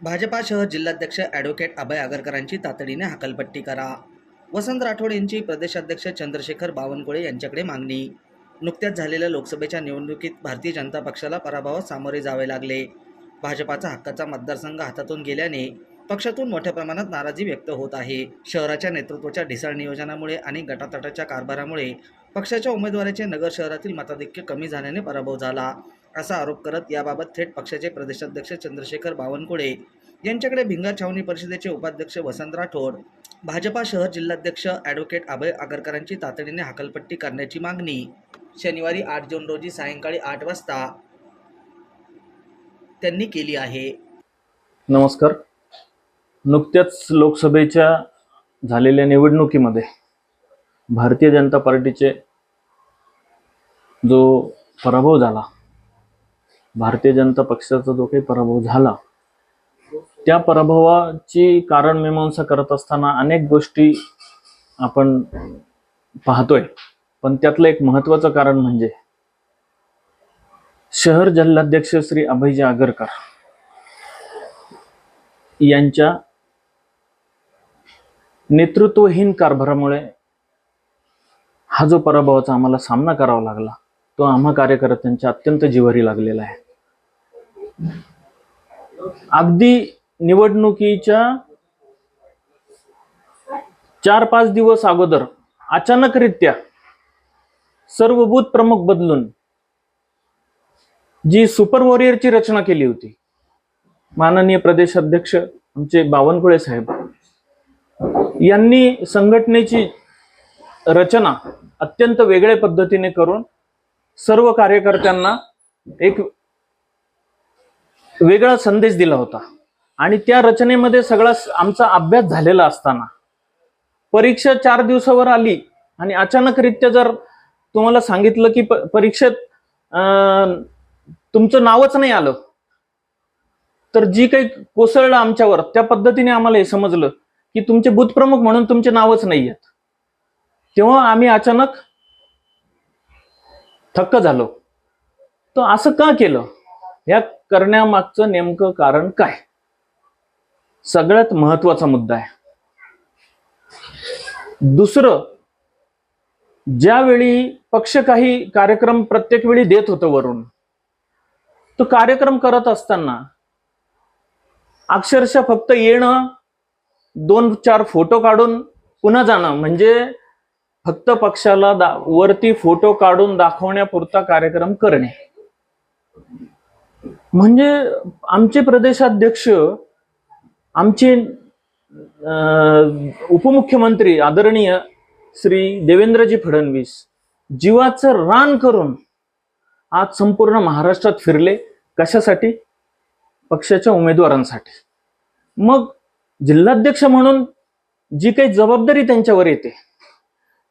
भाजपा शहर जिल्हाध्यक्ष ॲडव्होकेट अभय आगरकरांची तातडीने हकालपट्टी करा. वसंत राठोड यांची प्रदेशाध्यक्ष चंद्रशेखर बावनकुळे यांच्याकडे मागणी. नुकत्याच झालेल्या लोकसभेच्या निवडणुकीत भारतीय जनता पक्षाला पराभवास सामोरे जावे लागले. भाजपाचा हक्काचा मतदारसंघ हातातून गेल्याने पक्षातून मोठ्या प्रमाणात नाराजी व्यक्त होत आहे. शहराच्या नेतृत्वाच्या ढिसाळ नियोजनामुळे आणि गटातटाच्या कारभारामुळे पक्षाच्या उमेदवाराचे नगर शहरातील मताधिक्य कमी झाल्याने पराभव झाला. असा आरोप करत याबाबत थेट पक्षाचे प्रदेशाध्यक्ष चंद्रशेखर बावनकुळे यांच्याकडे भिंगार छावणी परिषदेचे उपाध्यक्ष वसंत राठोड भाजपा शहर जिल्हाध्यक्ष ॲडव्होकेट अभय आगरकरांची तातडीने हाकलपट्टी करण्याची मागणी. शनिवारी आठ जून रोजी सायंकाळी आठ वाजता त्यांनी केली आहे. नमस्कार. नुकत्याच लोकसभेच्या झालेल्या निवडणुकीमध्ये भारतीय जनता पार्टीचे जो पराभव झाला भारतीय जनता पक्षाचा जो काही पराभव झाला त्या पराभवाची कारण मीमांसा करत असताना अनेक गोष्टी आपण पाहतोय. पण त्यातलं एक महत्वाचं कारण म्हणजे शहर जिल्हाध्यक्ष श्री अभयजी आगरकर यांच्या नेतृत्वहीन कारभारामुळे हा जो पराभवाचा आम्हाला सामना करावा लागला तो आम्हा कार्यकर्त्यांच्या अत्यंत जिवारी लागलेला आहे. अगदी निवडणुकीच्या चार पाच दिवस अगोदर अचानकरित्या सर्व बूथ प्रमुख बदलून जी सुपर वॉरियरची रचना केली होती माननीय प्रदेश अध्यक्ष आमचे बावनकुळे साहेब यांनी संघटनेची रचना अत्यंत वेगळ्या पद्धतीने करून सर्व कार्यकर्त्यांना एक वेगळा संदेश दिला होता. आणि त्या रचनेमध्ये सगळा आमचा अभ्यास झालेला असताना. परीक्षा चार दिवसावर आली आणि अचानकरित्या जर तुम्हाला सांगितलं की परीक्षेत अं, तुमचं नावच नाही आलं तर जी काही कोसळलं आमच्यावर त्या पद्धतीने आम्हाला हे समजलं की तुमचे बुथप्रमुख म्हणून तुमचे नावच नाही आहेत. तेव्हा आम्ही अचानक थक्क झालो. तर असं का केलं? या करण्यामागचं नेमकं कारण काय? सगळ्यात महत्त्वाचा मुद्दा आहे. दुसरं ज्यावेळी पक्ष काही कार्यक्रम प्रत्येक वेळी देत होतं वरून तो कार्यक्रम करत असताना अक्षरशः फक्त येणं दोन चार फोटो काढून पुन्हा जाणं म्हणजे फक्त पक्षाला दा वरती फोटो काढून दाखवण्यापुरता कार्यक्रम करणे. म्हणजे आमचे प्रदेशाध्यक्ष आमचे उपमुख्यमंत्री आदरणीय श्री देवेंद्रजी फडणवीस जीवाचं रान करून आज संपूर्ण महाराष्ट्रात फिरले. कशासाठी? पक्षाच्या उमेदवारांसाठी. मग जिल्हाध्यक्ष म्हणून जी काही जबाबदारी त्यांच्यावर येते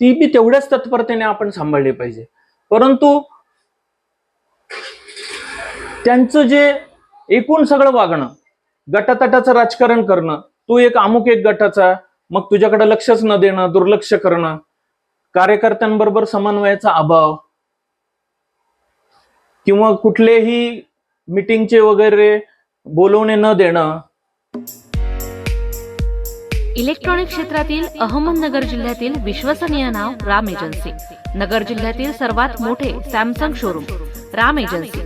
ती बी तेवढ्याच तत्परतेने आपण सांभाळली पाहिजे. परंतु त्यांचं जे एकूण सगळं वागणं गटातटाचं राजकारण करणं तू एक अमुक एक गटाचा मग तुझ्याकडे लक्षच न देणं दुर्लक्ष करणं कार्यकर्त्यांबरोबर समन्वयाचा अभाव किंवा कुठलेही मिटिंगचे वगैरे बोलवणे न देणं. इलेक्ट्रॉनिक क्षेत्रातील अहमदनगर जिल्ह्यातील विश्वसनीय नाव राम एजन्सी. नगर जिल्ह्यातील सर्वात मोठे सॅमसंग शोरूम राम एजन्सी.